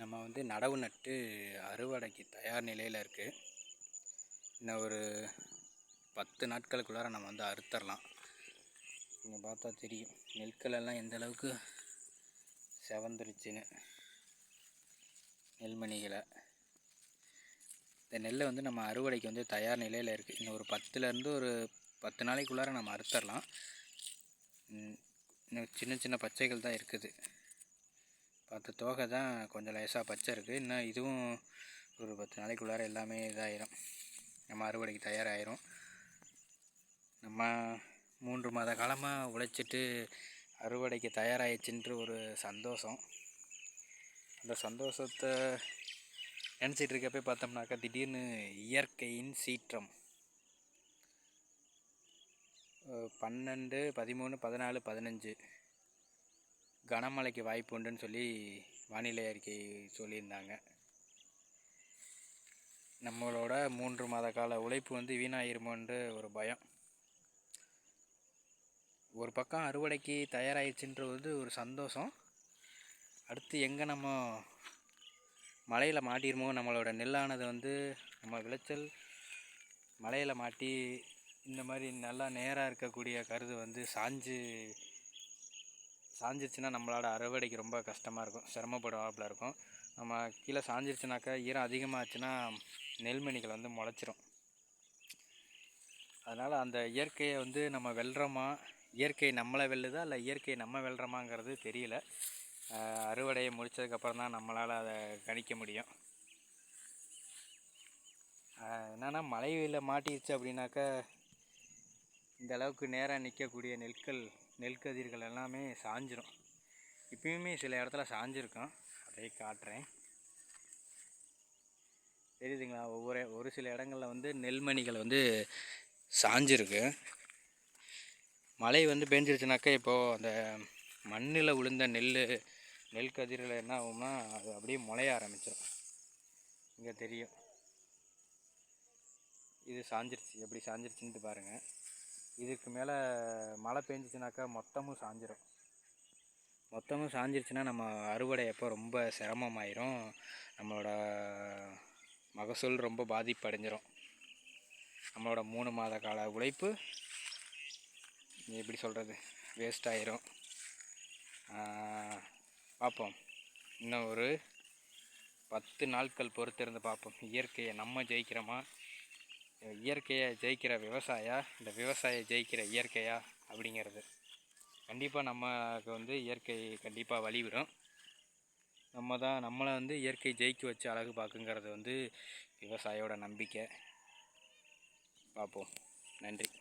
நம்ம வந்து நடவு நட்டு அறுவடைக்கு தயார் நிலையில் இருக்குது இன்னும் ஒரு பத்து நாட்களுக்குள்ளார நம்ம வந்து அறுத்தரலாம். இங்கே பார்த்தா தெரியும். நெற்களெல்லாம் எந்த அளவுக்கு செவந்துருச்சுன்னு. நெல்மணிகளை. இந்த நெல்லை வந்து நம்ம அறுவடைக்கு வந்து தயார் நிலையில் இருக்குது இன்னும் ஒரு பத்துலேருந்து ஒரு பத்து நாளைக்குள்ளார நம்ம அறுத்தரலாம். இன்னும் சின்ன சின்ன பச்சைகள் தான் இருக்குது. பத்து தோகை தான் கொஞ்சம் லேசாக பச்சை இருக்குது இன்னும் இதுவும் ஒரு பத்து நாளைக்குள்ளார எல்லாமே இதாகிடும் நம்ம அறுவடைக்கு தயாராகிரும் நம்ம மூன்று மாத காலமாக உழைச்சிட்டு அறுவடைக்கு தயாராகிடுச்சுன்ற ஒரு சந்தோஷம். அந்த சந்தோஷத்தை நினச்சிட்டு இருக்கப்பே பார்த்தோம்னாக்கா திடீர்னு இயற்கையின் சீற்றம். பன்னெண்டு பதிமூணு பதினாலு பதினஞ்சு. கனமழைக்கு வாய்ப்பு உண்டுன்னு சொல்லி வானிலை அறிக்கை சொல்லியிருந்தாங்க. நம்மளோட மூன்று மாத கால உழைப்பு வந்து வீணாயிருமோன்ற ஒரு பயம். ஒரு பக்கம் அறுவடைக்கு தயாராகிடுச்சுன்றது ஒரு சந்தோஷம். அடுத்து எங்கே நம்ம மலையில் மாட்டிருமோ நம்மளோட நெல்லானது வந்து நம்ம விளைச்சல் மலையில் மாட்டி இந்த மாதிரி நல்லா நேராக இருக்கக்கூடிய கருது வந்து சாஞ்சு சாஞ்சிருச்சுன்னா நம்மளோட அறுவடைக்கு ரொம்ப கஷ்டமாக இருக்கும். சிரமப்படுவாப்பில் இருக்கும். நம்ம கீழே சாஞ்சிருச்சுனாக்கா ஈரம் அதிகமாகச்சுன்னா நெல்மணிகள் வந்து முளைச்சிரும். அதனால் அந்த இயற்கையை வந்து நம்ம வெல்றோமா? இயற்கை நம்மளை வெல்லுதா? இல்லை இயற்கை நம்ம வெல்றோமாங்கிறது தெரியல. அறுவடையை முடிச்சதுக்கப்புறம் தான் நம்மளால் அதை கணிக்க முடியும். என்னென்னா மழை மலையில் மாட்டிருச்சு அப்படின்னாக்கா இந்த அளவுக்கு நேராக நிற்கக்கூடிய நெற்கள் நெல்கதிர்கள் எல்லாமே சாஞ்சிரும். இப்பயுமே சில இடத்துல சாஞ்சிருக்கும். அதை காட்டுறேன். தெரியுதுங்களா? ஒவ்வொரு ஒரு சில இடங்களில் வந்து நெல்மணிகள் வந்து சாஞ்சிருக்கு. மழை வந்து பெஞ்சிருச்சுனாக்கா இப்போது அந்த மண்ணில் விழுந்த நெல் நெல் கதிரில் என்ன ஆகும்னா அது அப்படியே முளைய ஆரம்பிச்சிடும் இங்கே தெரியும். இது சாஞ்சிருச்சு. எப்படி சாஞ்சிருச்சுன்ட்டு பாருங்கள் இதுக்கு மேலே மழை பெஞ்சிச்சுனாக்கா மொத்தமும் சாஞ்சிரும். மொத்தமும் சாஞ்சிருச்சுன்னா நம்ம அறுவடை எப்போ ரொம்ப சிரமமாயிரும். நம்மளோட மகசூல் ரொம்ப பாதிப்படைஞ்சிரும். நம்மளோட மூணு மாத கால உழைப்பு எப்படி சொல்கிறது வேஸ்ட் ஆயிரும். பார்ப்போம் இன்னும் ஒரு பத்து நாட்கள் பொறுத்திருந்து பார்ப்போம் இயற்கையை நம்ம ஜெயிக்கிறோமா? இயற்கையை ஜெயிக்கிற விவசாயா இந்த விவசாய ஜெயிக்கிற இயற்கையா அப்படிங்கிறது. கண்டிப்பாக நமக்கு வந்து இயற்கை கண்டிப்பாக வழிவிடும். நம்ம தான் நம்மளை வந்து இயற்கை ஜெயிக்க வச்சு அழகு பார்க்குங்கிறது வந்து விவசாயியோட நம்பிக்கை. பார்ப்போம். நன்றி.